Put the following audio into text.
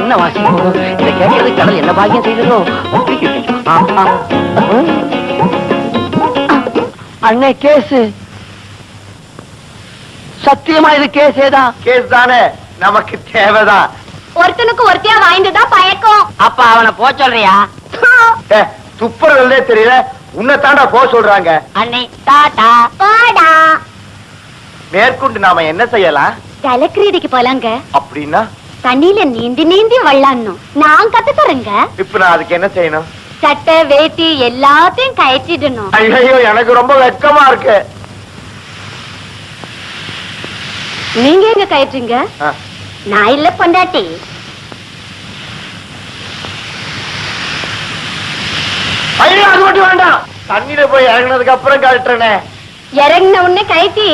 என்ன வாசிப்போ இதை கேட்கறது கடல் என்ன பாக்கியம் செய்ததோ. அண்ணே கேசு. சத்தியமா இது கேஸேதான் கேஸ் தானே. நமக்கு தேவைதான். ஒருத்தனுக்கு ஒருத்தியா வாய்ந்ததா பயக்கம். அப்ப அவனை போ சொல்றியா? ஏ, துப்புறதுலே தெரியல. உன்னை தாண்டா போக சொல்றாங்க. அண்ணே டாடா. போடா மேற்கொண்டு நாம என்ன செய்யலாம்? ஜலக்கிரீடிக்கு போலாங்க. அப்படின்னா தண்ணியில நீந்தி நீந்தி வள்ளணும். நான் கத்து தரேங்க. இப்ப நான் அதுக்கு என்ன செய்யணும்? சட்டை வேட்டி எல்லாத்தையும் கயற்றிடணும். ஐயோ எனக்கு ரொம்ப வெட்கமா இருக்கு. நீங்க எங்க கயற்றுங்க நான் இல்ல பொண்டாட்டி. ஐயோ அது மட்டும் வேண்டாம். தண்ணியில போய் இறங்கினதுக்கு அப்புறம் கழட்டுறேனே. இறங்கின உடனே கயத்தி